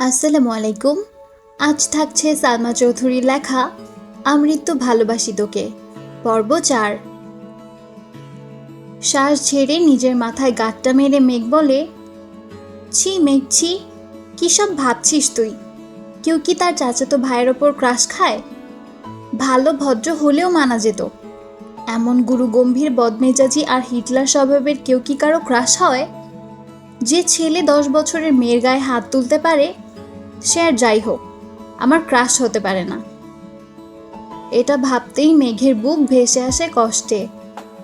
আসসালামু আলাইকুম আজ থাকছে সালমা চৌধুরীর লেখা, আমৃত্য ভালোবাসি তোকে, পর্ব চার। শ্বাস ছেড়ে নিজের মাথায় গাঁটটা মেরে মেঘ বলে, ছি মেঘ ছি, কী সব ভাবছিস তুই? কেউ কি তার চাচাতো ভাইয়ের ওপর ক্রাশ খায়? ভালো ভদ্র হলেও মানা যেত। এমন গুরু গম্ভীর বদমেজাজি আর হিটলার স্বভাবের কেউ কি কারও ক্রাশ হয়? যে ছেলে দশ বছরের মেয়ের গায়ে হাত তুলতে পারে সে আর যাই হোক, আমার ক্রাশ হতে পারে না। এটা ভাবতেই মেঘের বুক ভেসে আসে কষ্টে।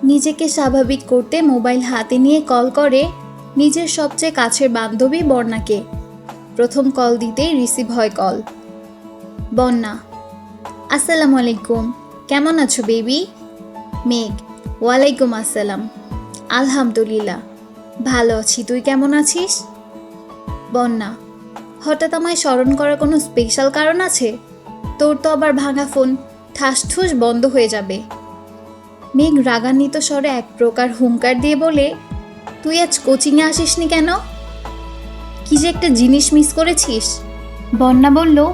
নিজেকে স্বাভাবিক করতে মোবাইল হাতে নিয়ে কল করে নিজের সবচেয়ে কাছের বান্ধবী বর্ণাকে। প্রথম কল দিতেই রিসিভ হয় কল। বন্যা আসসালামু আলাইকুম। কেমন আছো বেবি? মেঘ, ওয়ালাইকুম আসসালাম। আলহামদুলিল্লাহ। ভালো আছি। তুই কেমন আছিস? বন্যা হঠাৎ আমায় স্মরণ করার কোনো স্পেশাল কারণ আছে? তোর তো আবার ভাঙা ফোন ঠাস ঠুস বন্ধ হয়ে যাবে। মেঘ রাগান্বিত স্বরে এক প্রকার হুঙ্কার দিয়ে বলে, তুই আজ কোচিংয়ে আসিসনি কেন? কি যে একটা জিনিস মিস করেছিস? বন্যা বলল,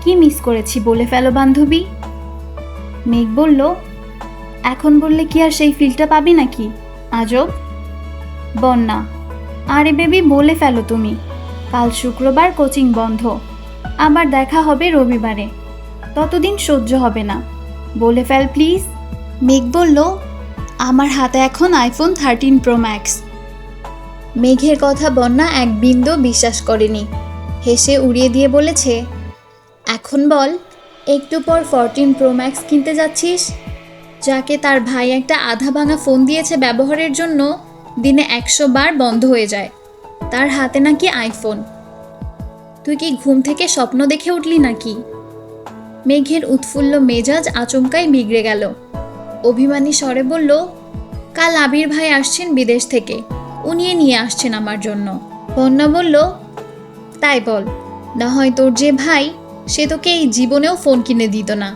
কি মিস করেছি বলে ফেলো বান্ধবী? মেঘ বলল, এখন বললে কি আর সেই ফিলটা পাবি নাকি? আজব! বন্যা, আরে বেবি বলে ফেলো তুমি। কাল শুক্রবার কোচিং বন্ধ। আবার দেখা হবে রবিবারে। ততদিন সহ্য হবে না। বলে ফেল প্লিজ। মেঘ বলল, আমার হাতে এখন আইফোন থার্টিন প্রো ম্যাক্স মেঘের কথা বন্যা এক বিন্দু বিশ্বাস করেনি। হেসে উড়িয়ে দিয়ে বলেছে, এখন বল, একটু পর ফরটিন প্রো ম্যাক্স কিনতে যাচ্ছিস? যাকে তার ভাই একটা আধা ভাঙা ফোন দিয়েছে ব্যবহারের জন্য, দিনে একশো বার বন্ধ হয়ে যায়। তার হাতে নাকি আইফোন। তুই কি ঘুম থেকে স্বপ্ন দেখে উঠলি নাকি? মেঘের উৎফুল্ল মেজাজ আচমকাই বিগড়ে গেল। অভিমানী স্বরে বলল, কাল আবির ভাই আসছেন বিদেশ থেকে। উনিয়ে নিয়ে আসছেন আমার জন্য। বন্যা বলল, তাই বল। না হয় তোর যে ভাই, সে তোকে এই জীবনেও ফোন কিনে দিত না।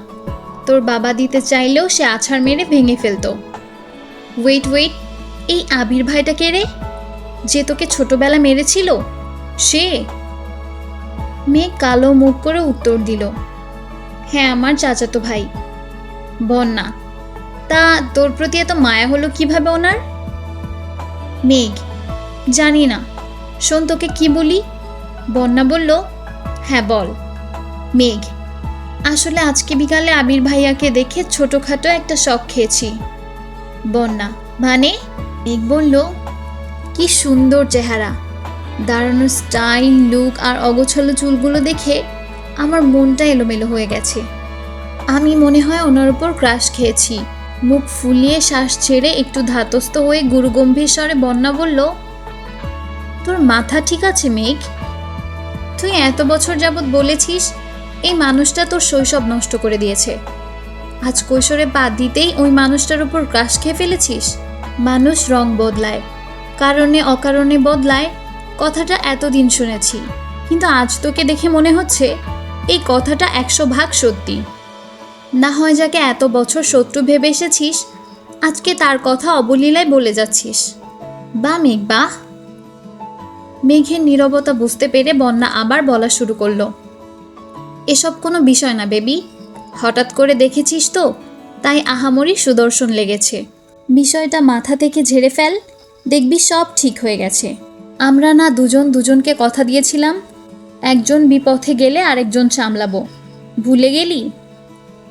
তোর বাবা দিতে চাইলেও সে আছাড় মেরে ভেঙে ফেলতো। ওয়েট ওয়েট, এই আবির ভাইটা কে রে? যে তোকে ছোটবেলা মেরেছিল? সে? মেয়ে কালো মুখ করে উত্তর দিল হ্যাঁ আমার চাচাতো ভাই, বন্যা। তা তোর প্রতি এত মায়া হলো কীভাবে ওনার? মেঘ, জানি না। শোন তোকে কি বলি? বন্যা বলল হ্যাঁ বল। মেঘ, আসলে আজকে বিকালে আবির ভাইয়াকে দেখে ছোটোখাটো একটা শখ খেয়েছি। বন্যা মানে? মেঘ বলল কি সুন্দর চেহারা। দাঁড়ানোর স্টাইল, লুক আর অগোছালো চুলগুলো দেখে আমার মনটা এলোমেলো হয়ে গেছে। আমি মনে হয় ওনার উপর ক্রাশ খেয়েছি। মুখ ফুলিয়ে শ্বাস ছেড়ে একটু ধাতস্থ হয়ে গুরুগম্ভীর স্বরে বন্যা বলল, তোর মাথা ঠিক আছে মেঘ? তুই এত বছর যাবৎ বলেছিস, এই মানুষটা তোর শৈশব নষ্ট করে দিয়েছে। আজ কৈশোরে পা দিতেই ওই মানুষটার উপর ক্রাশ খেয়ে ফেলেছিস? মানুষ রং বদলায়। কারণে অকারণে বদলায়, কথাটা এতদিন শুনেছি। কিন্তু আজ তোকে দেখে মনে হচ্ছে, এই কথাটা একশো ভাগ সত্যি। না হয় যাকে এত বছর শত্রু ভেবে এসেছিস, আজকে তার কথা অবলীলায় বলে যাচ্ছিস। বা মেঘ বাহ মেঘের নীরবতা বুঝতে পেরে বন্যা আবার বলা শুরু করল। এসব কোনো বিষয় না, বেবি। হঠাৎ করে দেখেছিস তো? তাই আহামরি সুদর্শন লেগেছে। বিষয়টা মাথা থেকে ঝেড়ে ফেল। দেখবি সব ঠিক হয়ে গেছে। আমরা না দুজন দুজনকে কথা দিয়েছিলাম। একজন বিপথে গেলে আরেকজন সামলাবো। ভুলে গেলি?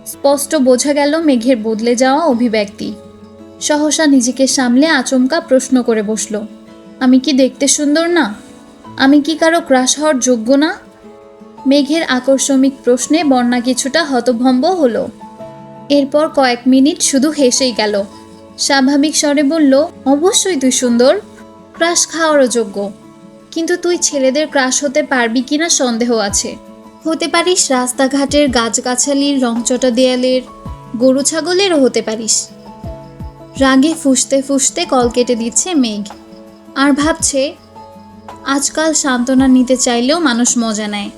স্পষ্ট বোঝা গেল মেঘের বদলে যাওয়া অভিব্যক্তি। সহসা নিজেকে সামলে আচমকা প্রশ্ন করে বসল, আমি কি দেখতে সুন্দর না? আমি কি কারও ক্রাশ হওয়ার যোগ্য না? মেঘের আকর্ষণিক প্রশ্নে বন্যা কিছুটা হতভম্ব হলো। এরপর কয়েক মিনিট শুধু হেসেই গেল স্বাভাবিক স্বরে বলল, অবশ্যই তুই সুন্দর। ক্রাশ খাওয়ারও যোগ্য। কিন্তু তুই ছেলেদের ক্রাশ হতে পারবি কিনা সন্দেহ আছে। হতে পারিস রাস্তাঘাটের গাছগাছালির রংচটা দেয়ালের, গরু ছাগলেরও হতে পারিস। রাগে ফুসতে ফুসতে কল কেটে দিচ্ছে মেঘ। আর ভাবছে, আজকাল সান্ত্বনা নিতে চাইলেও মানুষ মজা নেয়।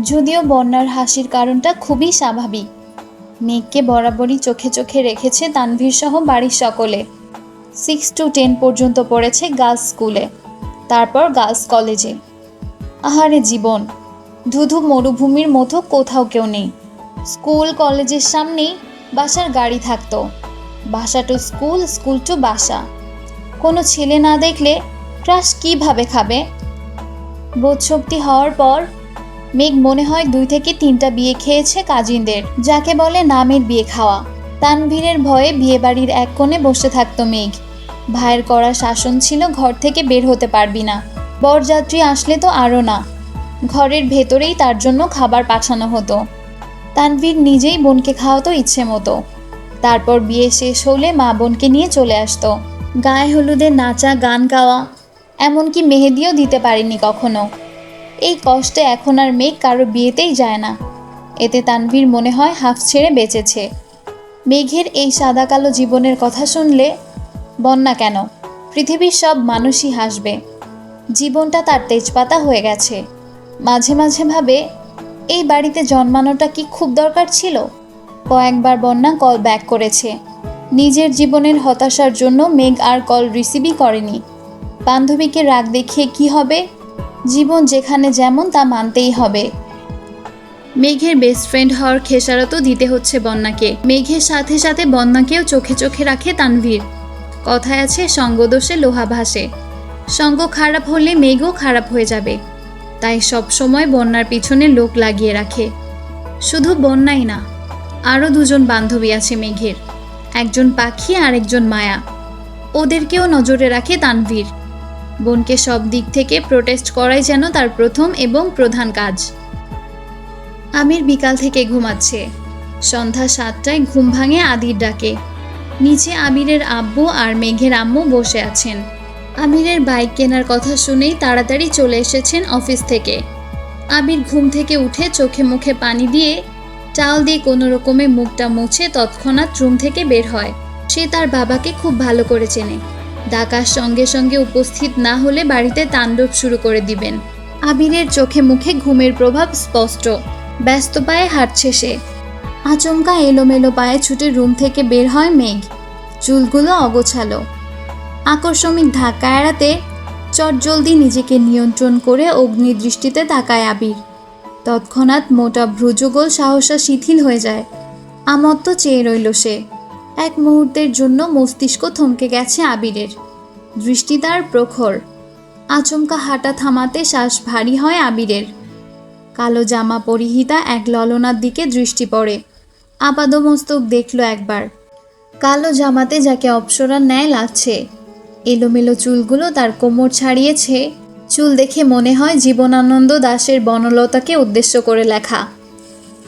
যদিও বন্যার হাসির কারণটা খুবই স্বাভাবিক। মেঘকে বরাবরই চোখে চোখে রেখেছে তানভীর সহ বাড়ির সকলে। সিক্স টু টেন পর্যন্ত পড়েছে গার্লস স্কুলে তারপর গার্লস কলেজে আহারে জীবন, ধুধু মরুভূমির মতো কোথাও কেউ নেই। স্কুল কলেজের সামনেই বাসার গাড়ি থাকতো। বাসা টু স্কুল স্কুল টু বাসা। কোনো ছেলে না দেখলে ক্রাশ কীভাবে খাবে? বোধশক্তি হওয়ার পর মেঘ মনে হয় দুই থেকে তিনটা বিয়ে খেয়েছে কাজিনদের, যাকে বলে নামের বিয়ে খাওয়া। তানভীরের ভয়ে বিয়েবাড়ির এক কোণে বসে থাকতো মেঘ। ভাইয়ের করা শাসন ছিল ঘর থেকে বের হতে পারবি না, বরযাত্রী আসলে তো আরও না। ঘরের ভেতরেই তার জন্য খাবার পাঠানো হতো। তানভীর নিজেই বোনকে খাওয়াতো ইচ্ছে মতো। তারপর বিয়ে শেষ হলে মা বোনকে নিয়ে চলে আসতো। গায়ে হলুদে নাচা, গান গাওয়া, এমনকি মেহেদিও দিতে পারেনি কখনো। এই কষ্টে এখন আর মেঘ কারও বিয়েতেই যায় না। এতে তানভীর মনে হয় হাফ ছেড়ে বেঁচেছে। মেঘের এই সাদা কালো জীবনের কথা শুনলে, বন্যা কেন? পৃথিবীর সব মানুষই হাসবে। জীবনটা তার তেজপাতা হয়ে গেছে। মাঝে মাঝে ভাবে, এই বাড়িতে জন্মানোটা কি খুব দরকার ছিল? কয়েকবার বন্যা কল ব্যাক করেছে। নিজের জীবনের হতাশার জন্য মেঘ আর কল রিসিভই করেনি। বান্ধবীকে রাগ দেখিয়ে কি হবে? জীবন যেখানে যেমন, তা মানতেই হবে। মেঘের বেস্ট ফ্রেন্ড হওয়ার খেসারতও দিতে হচ্ছে বন্যাকে। মেঘের সাথে সাথে বন্যাকেও চোখে চোখে রাখে তানভীর। কথায় আছে সঙ্গদোষে লোহা ভাসে। সঙ্গ খারাপ হলে মেঘও খারাপ হয়ে যাবে। তাই সব সময় বন্যার পিছনে লোক লাগিয়ে রাখে। শুধু বন্যাই না, আরও দুজন বান্ধবী আছে মেঘের। একজন পাখি আর একজন মায়া। ওদেরকেও নজরে রাখে তানভীর। বোনকে সব দিক থেকে প্রোটেস্ট করাই যেন তার প্রথম এবং প্রধান কাজ। আমির বিকাল থেকে ঘুমাচ্ছে। সন্ধ্যা সাতটায় ঘুম ভাঙে আদির ডাকে। নিচে আমিরের আব্বু আর মেঘের আম্মু বসে আছেন। আমিরের বাইক কেনার কথা শুনেই তাড়াতাড়ি চলে এসেছেন অফিস থেকে। আবির ঘুম থেকে উঠে চোখে মুখে পানি দিয়ে চাল দিয়ে কোনো রকমে মুখটা মুছে তৎক্ষণাৎ রুম থেকে বের হয়। সে তার বাবাকে খুব ভালো করে চেনে। ডাকার সঙ্গে সঙ্গে উপস্থিত না হলে বাড়িতে তাণ্ডব শুরু করে দিবেন। আবিরের চোখে মুখে ঘুমের প্রভাব স্পষ্ট। ব্যস্ত পায়ে হাঁটছে সে। আচমকা এলোমেলো পায়ে ছুটে রুম থেকে বের হয় মেঘ। চুলগুলো অগোছালো। আকর্ষণিক ধাক্কা এড়াতে চটজলদি নিজেকে নিয়ন্ত্রণ করে অগ্নিদৃষ্টিতে তাকায় আবির। তৎক্ষণাৎ মোটা ভ্রুযুগল সাহসা শিথিল হয়ে যায়। আমত্ত চেয়ে রইল সে। এক মুহূর্তের জন্য মস্তিষ্ক থমকে গেছে আবিরের। দৃষ্টি তার প্রখর। আচমকা হাঁটা থামাতে শ্বাস ভারী হয় আবিরের। কালো জামা পরিহিতা এক ললনার দিকে দৃষ্টি পড়ে। আপাদমস্তক দেখল একবার। কালো জামাতে যাকে অপসরার ন্যায় লাগছে। এলোমেলো চুলগুলো তার কোমর ছাড়িয়েছে। চুল দেখে মনে হয় জীবনানন্দ দাশের বনলতাকে উদ্দেশ্য করে লেখা।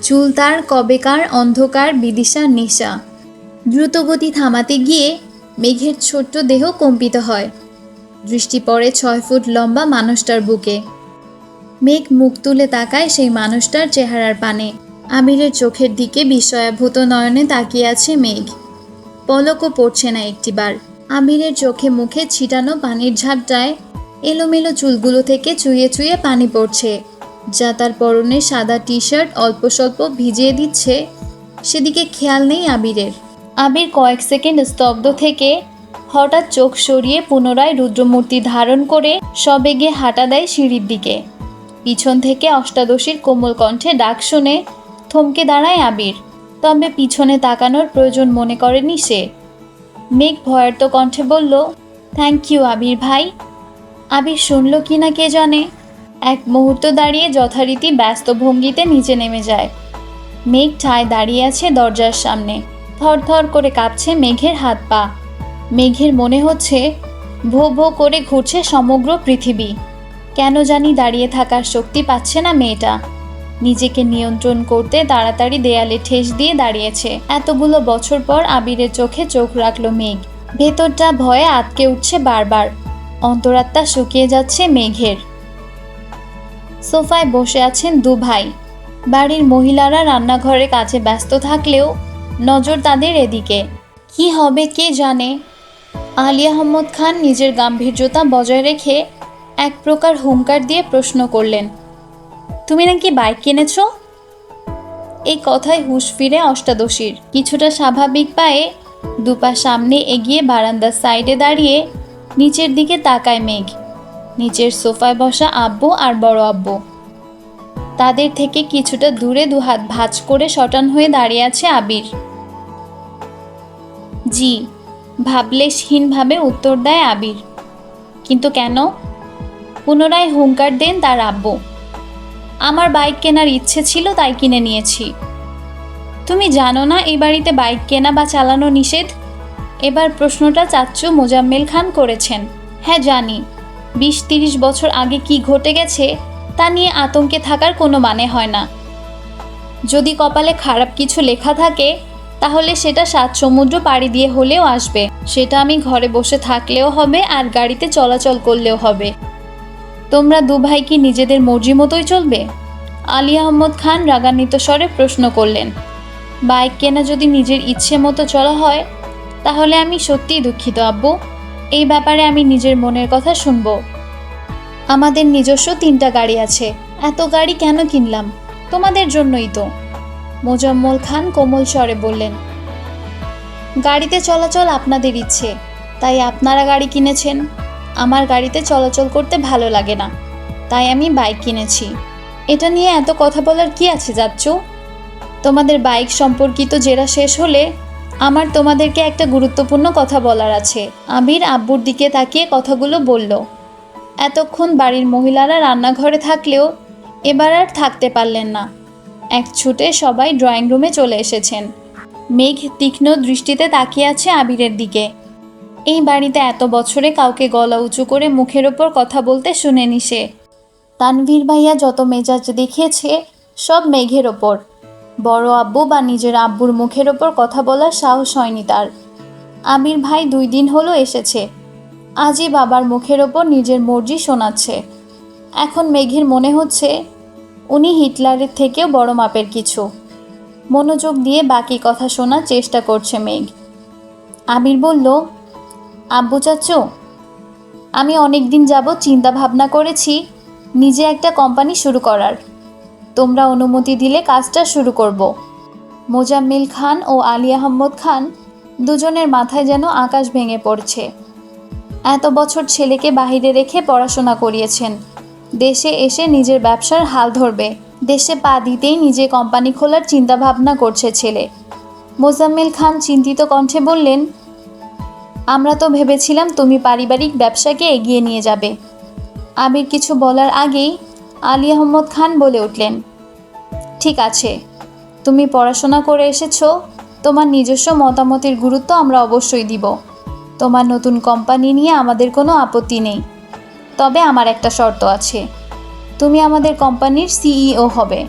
চুল তার কবেকার, অন্ধকার, বিদিশার নেশা। দ্রুতগতি থামাতে গিয়ে মেঘের ছোট্ট দেহ কম্পিত হয়। দৃষ্টি পড়ে ছয় ফুট লম্বা মানুষটার বুকে। মেঘ মুখ তুলে তাকায় সেই মানুষটার চেহারার পানে। আমিরের চোখের দিকে বিস্ময়াভূত নয়নে তাকিয়ে আছে মেঘ। পলকও পড়ছে না একটিবার। আমিরের চোখে মুখে ছিটানো পানির ঝাপটায় এলোমেলো চুলগুলো থেকে চুইয়ে চুইয়ে পানি পড়ছে, যা তার পরনে সাদা টি শার্ট অল্প স্বল্প ভিজিয়ে দিচ্ছে। সেদিকে খেয়াল নেই আবিরের আবির কয়েক সেকেন্ড স্তব্ধ থেকে হঠাৎ চোখ সরিয়ে পুনরায় রুদ্রমূর্তি ধারণ করে সবেগে হাঁটা দেয় সিঁড়ির দিকে। পিছন থেকে অষ্টাদশীর কোমল কণ্ঠে ডাক শুনে থমকে দাঁড়ায় আবির। তবে পিছনে তাকানোর প্রয়োজন মনে করেনি সে। মেঘ ভয়ার্ত কণ্ঠে বলল থ্যাংক ইউ আবির ভাই। আবির শুনল কি না কে জানে? এক মুহূর্ত দাঁড়িয়ে যথারীতি ব্যস্ত ভঙ্গিতে নিচে নেমে যায়। মেঘ ঠায় দাঁড়িয়ে আছে দরজার সামনে। থরথর করে কাঁপছে মেঘের হাত পা। মেঘের মনে হচ্ছে ভো ভো করে ঘুরছে সমগ্র পৃথিবী। কেন জানি দাঁড়িয়ে থাকার শক্তি পাচ্ছে না মেয়েটা। নিজেকে নিয়ন্ত্রণ করতে তাড়াতাড়ি দেয়ালে ঠেস দিয়ে দাঁড়িয়েছে। এতগুলো বছর পর আবিরের চোখে চোখ রাখল মেঘ। ভেতরটা ভয়ে আটকে উঠছে বারবার। অন্তরাত্মা শুকিয়ে যাচ্ছে মেঘের। সোফায় বসে আছেন দু ভাই। বাড়ির মহিলারা রান্নাঘরে কাছে ব্যস্ত থাকলেও নজর তাদের এদিকে। কি হবে, কে জানে? আলিয়া আহমদ খান নিজের গাম্ভীর্যতা বজায় রেখে এক প্রকার হুঙ্কার দিয়ে প্রশ্ন করলেন, তুমি নাকি বাইক কিনেছ? এই কথায় হুঁশ ফিরে অষ্টাদশীর। কিছুটা স্বাভাবিক পায়ে দুপা সামনে এগিয়ে বারান্দার সাইডে দাঁড়িয়ে নিচের দিকে তাকায় মেঘ। নিচের সোফায় বসা আব্বু আর বড় আব্বু। তাদের থেকে কিছুটা দূরে দুহাত ভাঁজ করে শটান হয়ে দাঁড়িয়ে আছে আবির। জি ভাবলেশহীনভাবে উত্তর দেয় আবির। কিন্তু কেন? পুনরায় হুঙ্কার দেন তার আব্বু। আমার বাইক কেনার ইচ্ছে ছিল তাই কিনে নিয়েছি। তুমি জানো না এই বাড়িতে বাইক কেনা বা চালানো নিষেধ? এবার প্রশ্নটা চাচ্চু মোজাম্মেল খান করেছেন। হ্যাঁ জানি। বিশ তিরিশ বছর আগে কি ঘটে গেছে তা নিয়ে আতঙ্কে থাকার কোনো মানে হয় না। যদি কপালে খারাপ কিছু লেখা থাকে তাহলে সেটা সাত সমুদ্র পাড়ি দিয়ে হলেও আসবে। সেটা আমি ঘরে বসে থাকলেও হবে আর গাড়িতে চলাচল করলেও হবে। তোমরা দু ভাই কি নিজেদের মর্জি মতোই চলবে? আলী আহমদ খান রাগান্বিত স্বরে প্রশ্ন করলেন, বাইক কেনা যদি নিজের ইচ্ছে মতো চলা হয়, তাহলে আমি সত্যিই দুঃখিত, আব্বু। এই ব্যাপারে আমি নিজের মনের কথা শুনব। আমাদের নিজস্ব তিনটা গাড়ি আছে। এত গাড়ি কেন কিনলাম? তোমাদের জন্যই তো। মোজাম্মল খান কোমল স্বরে বললেন, গাড়িতে চলাচল আপনাদের ইচ্ছে, তাই আপনারা গাড়ি কিনেছেন। আমার গাড়িতে চলাচল করতে ভালো লাগে না, তাই আমি বাইক কিনেছি। এটা নিয়ে এত কথা বলার কি আছে যাচ্ছ? তোমাদের বাইক সম্পর্কিত জেরা শেষ হলে আমার তোমাদেরকে একটা গুরুত্বপূর্ণ কথা বলার আছে। আবির আব্বুর দিকে তাকিয়ে কথাগুলো বলল, এতক্ষণ বাড়ির মহিলারা রান্নাঘরে থাকলেও এবার আর থাকতে পারলেন না। এক ছুটে সবাই ড্রয়িং রুমে চলে এসেছেন। মেঘ তীক্ষ্ণ দৃষ্টিতে তাকিয়ে আছে আবিরের দিকে। এই বাড়িতে এত বছরে কাউকে গলা উঁচু করে মুখের ওপর কথা বলতে শুনেনি সে। তানভীর ভাইয়া যত মেজাজ দেখিয়েছে, সব মেঘের ওপর। বড় আব্বু বা নিজের আব্বুর মুখের ওপর কথা বলার সাহস হয়নি তার। আবির ভাই দুই দিন হলো এসেছে। আজই বাবার মুখের ওপর নিজের মর্জি শোনাচ্ছে। এখন মেঘের মনে হচ্ছে উনি হিটলারের থেকেও বড় মাপের কিছু। মনোযোগ দিয়ে বাকি কথা শোনার চেষ্টা করছে মেঘ। আবির বলল, আব্বু চাচ্চু আমি অনেক দিন যাবৎ চিন্তা ভাবনা করেছি নিজে একটা কোম্পানি শুরু করার। তোমরা অনুমতি দিলে কাজটা শুরু করব। মোজাম্মিল খান ও আলী আহম্মদ খান দুজনের মাথায় যেন আকাশ ভেঙে পড়ছে। এত বছর ছেলেকে বাহিরে রেখে পড়াশোনা করিয়েছেন। দেশে এসে নিজের ব্যবসার হাল ধরবে। দেশে পা দিতেই নিজে কোম্পানি খোলার চিন্তাভাবনা করছে ছেলে। মোজাম্মেল খান চিন্তিত কণ্ঠে বললেন, আমরা তো ভেবেছিলাম তুমি পারিবারিক ব্যবসাকে এগিয়ে নিয়ে যাবে। আবির কিছু বলার আগেই আলী আহমদ খান বলে উঠলেন, ঠিক আছে, তুমি পড়াশোনা করে এসেছ, তোমার নিজস্ব মতামতের গুরুত্ব আমরা অবশ্যই দিব। তোমার নতুন কোম্পানি নিয়ে আমাদের কোনো আপত্তি নেই। তবে আমার একটা শর্ত আছে। তুমি আমাদের কোম্পানির সিইও হবে।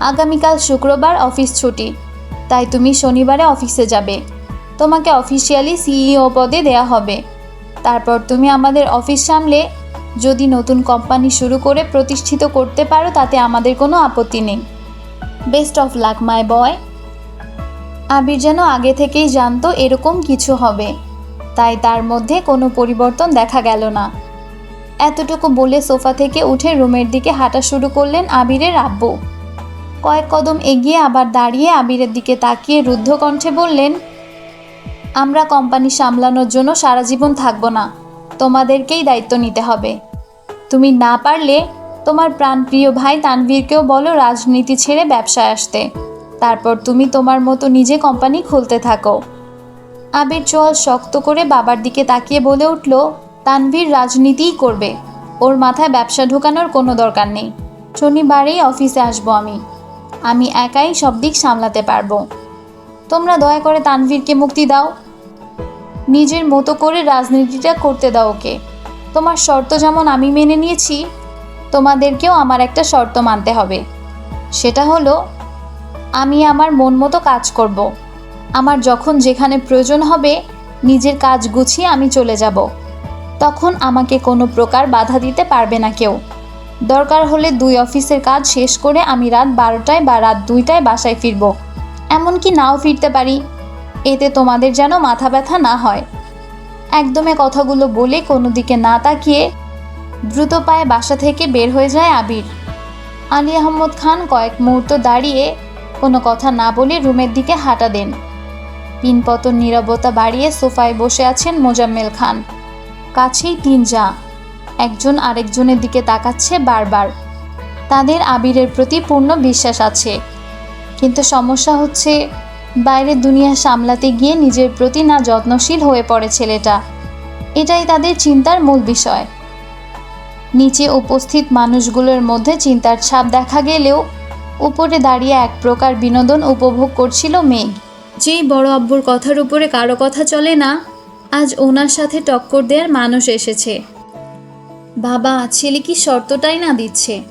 আগামীকাল শুক্রবার অফিস ছুটি। তাই তুমি শনিবারে অফিসে যাবে। তোমাকে অফিসিয়ালি সিইও পদে দেয়া হবে। তারপর তুমি আমাদের অফিস সামলে যদি নতুন কোম্পানি শুরু করে প্রতিষ্ঠিত করতে পারো, তাতে আমাদের কোনো আপত্তি নেই। Best of luck, my boy. Abir যেন আগে থেকেই জানতো এরকম কিছু হবে। তাই তার মধ্যে কোনো পরিবর্তন দেখা গেল না। এতটুকু বলে সোফা থেকে উঠে রুমের দিকে হাঁটা শুরু করলেন আবিরের আব্বু। কয়েক কদম এগিয়ে আবার দাঁড়িয়ে আবিরের দিকে তাকিয়ে রুদ্ধ কণ্ঠে বললেন, আমরা কোম্পানি সামলানোর জন্য সারা জীবন থাকব না। তোমাদেরকেই দায়িত্ব নিতে হবে। তুমি না পারলে তোমার প্রাণপ্রিয় ভাই তানভীরকেও বলো রাজনীতি ছেড়ে ব্যবসায় আসতে। তারপর তুমি তোমার মতো নিজে কোম্পানি খুলতে থাকো। আবির চোয়াল শক্ত করে বাবার দিকে তাকিয়ে বলে উঠল তানভীর রাজনীতিই করবে। ওর মাথায় ব্যবসা ঢোকানোর কোনো দরকার নেই। শনিবারেই অফিসে আসব আমি। আমি একাই সব দিক সামলাতে পারব। তোমরা দয়া করে তানভীরকে মুক্তি দাও। নিজের মতো করে রাজনীতিটা করতে দাও ওকে। তোমার শর্ত যেমন আমি মেনে নিয়েছি, তোমাদেরকেও আমার একটা শর্ত মানতে হবে। সেটা হলো, আমি আমার মন মতো কাজ করব। আমার যখন যেখানে প্রয়োজন হবে, নিজের কাজ গুছিয়ে আমি চলে যাব। তখন আমাকে কোনো প্রকার বাধা দিতে পারবে না কেউ। দরকার হলে দুই অফিসের কাজ শেষ করে আমি রাত বারোটায় বা রাত দুইটায় বাসায় ফিরব। এমনকি নাও ফিরতে পারি। এতে তোমাদের যেন মাথা ব্যথা না হয়। একদমে কথাগুলো বলে কোনো দিকে না তাকিয়ে দ্রুত পায়ে বাসা থেকে বের হয়ে যায় আবির। আলী আহমদ খান কয়েক মুহূর্ত দাঁড়িয়ে কোনো কথা না বলে রুমের দিকে হাঁটা দেন। পিনপতন নীরবতা বাড়িয়ে সোফায় বসে আছেন মোজাম্মেল খান। কাছেই তিন যা একজন আরেকজনের দিকে তাকাচ্ছে বারবার। তাদের আবিরের প্রতি পূর্ণ বিশ্বাস আছে। কিন্তু সমস্যা হচ্ছে বাইরের দুনিয়া সামলাতে গিয়ে নিজের প্রতি না যত্নশীল হয়ে পড়ে ছেলেটা। এটাই তাদের চিন্তার মূল বিষয়। নিচে উপস্থিত মানুষগুলোর মধ্যে চিন্তার ছাপ দেখা গেলেও, উপরে দাঁড়িয়ে এক প্রকার বিনোদন উপভোগ করছিল মেঘ। যেই বড় আব্বুর কথার উপরে কারও কথা চলে না আজ ওনার সাথে টক্কর দেওয়ার মানুষ এসেছে। বাবা, ছেলে কি শর্তটাই না দিচ্ছে?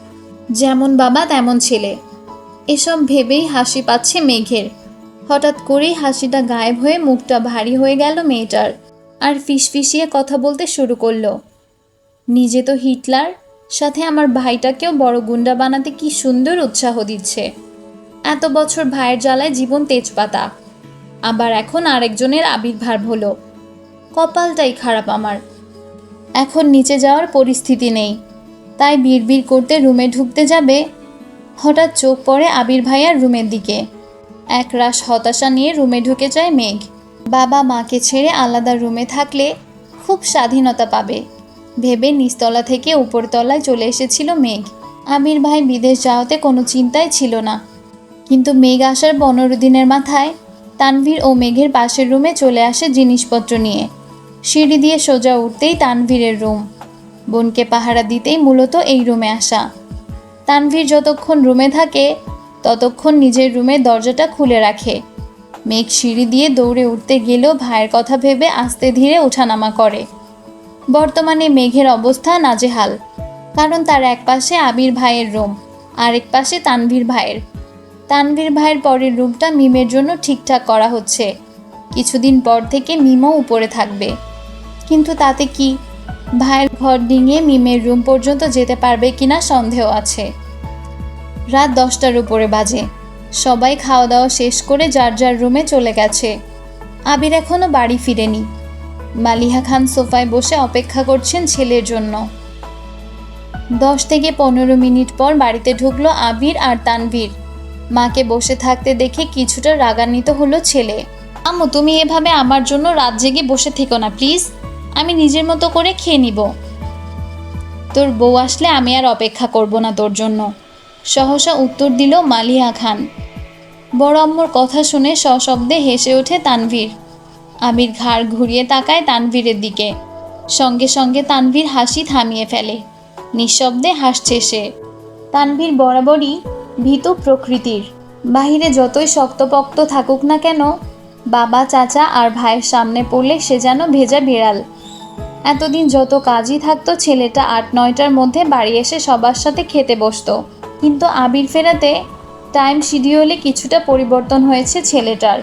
যেমন বাবা, তেমন ছেলে। এসব ভেবেই হাসি পাচ্ছে মেঘের। হঠাৎ করেই হাসিটা গায়েব হয়ে মুখটা ভারী হয়ে গেল মেয়েটার আর ফিসফিসিয়ে কথা বলতে শুরু করল। নিজে তো হিটলার, সাথে আমার ভাইটাকেও বড় গুন্ডা বানাতে কি সুন্দর উৎসাহ দিচ্ছে। এত বছর ভাইয়ের জ্বালায় জীবন তেজপাতা। আবার এখন আরেকজনের আবির্ভাব হলো। কপালটাই খারাপ আমার। এখন নিচে যাওয়ার পরিস্থিতি নেই। তাই বিড়বিড় করতে রুমে ঢুকতে যাবে। হঠাৎ চোখ পড়ে আবির ভাইয়ার রুমের দিকে। এক রাশ হতাশা নিয়ে রুমে ঢুকে যায় মেঘ। বাবা মাকে ছেড়ে আলাদা রুমে থাকলে খুব স্বাধীনতা পাবে। ভেবে নিচতলা থেকে উপরতলায় চলে এসেছিল মেঘ। আমির ভাই বিদেশ যাওয়াতে কোনো চিন্তাই ছিল না। কিন্তু মেঘ আসার পনেরো দিনের মাথায় তানভীর ও মেঘের পাশের রুমে চলে আসে জিনিসপত্র নিয়ে। সিঁড়ি দিয়ে সোজা উঠতেই তানভীরের রুম। বোনকে পাহারা দিতেই মূলত এই রুমে আসা। তানভীর যতক্ষণ রুমে থাকে, ততক্ষণ নিজের রুমের দরজাটা খুলে রাখে। মেঘ সিঁড়ি দিয়ে দৌড়ে উঠতে গেলেও ভাইয়ের কথা ভেবে আস্তে ধীরে ওঠানামা করে। বর্তমানে মেঘের অবস্থা নাজেহাল, কারণ তার এক পাশে আবির ভাইয়ের রুম, আরেক পাশে তানভীর ভাইয়ের। তানভীর ভাইয়ের পরের রুমটা মিমের জন্য ঠিকঠাক করা হচ্ছে। কিছুদিন পর থেকে মিমও উপরে থাকবে। কিন্তু তাতে কি? ভাইয়ের ঘর ডিঙিয়ে মিমের রুম পর্যন্ত যেতে পারবে কিনা সন্দেহ আছে। রাত দশটার উপরে বাজে। সবাই খাওয়া দাওয়া শেষ করে যার যার রুমে চলে গেছে। আবির এখনও বাড়ি ফিরেনি। মালিহা খান সোফায় বসে অপেক্ষা করছেন ছেলের জন্য। দশ থেকে পনেরো মিনিট পর বাড়িতে ঢুকলো আবির আর তানভীর। মাকে বসে থাকতে দেখে কিছুটা রাগান্বিত হলো ছেলে। আম্মু, তুমি এভাবে আমার জন্য রাত জেগে বসে থেকো না, প্লিজ। আমি নিজের মতো করে খেয়ে নিব। তোর বউ আসলে আমি আর অপেক্ষা করব না তোর জন্য। সহসা উত্তর দিল মালিয়া খান। বড় আম্মুর কথা শুনে সশব্দে হেসে ওঠে তানভীর। আমির ঘাড় ঘুরিয়ে তাকায় তানভীরের দিকে। সঙ্গে সঙ্গে তানভীর হাসি থামিয়ে ফেলে। নিঃশব্দে হাসছে সে। তানভীর বরাবরই ভীতু প্রকৃতির। বাহিরে যতই শক্তপক্ত থাকুক না কেন, বাবা, চাচা আর ভাইয়ের সামনে পড়লে সে যেন ভেজা বিড়াল। এতদিন যত কাজই থাকতো, ছেলেটা আট, নয়টার মধ্যে বাড়ি এসে সবার সাথে খেতে বসতো। কিন্তু আবির ফেরাতে টাইম শিডিউলে কিছুটা পরিবর্তন হয়েছে ছেলেটার।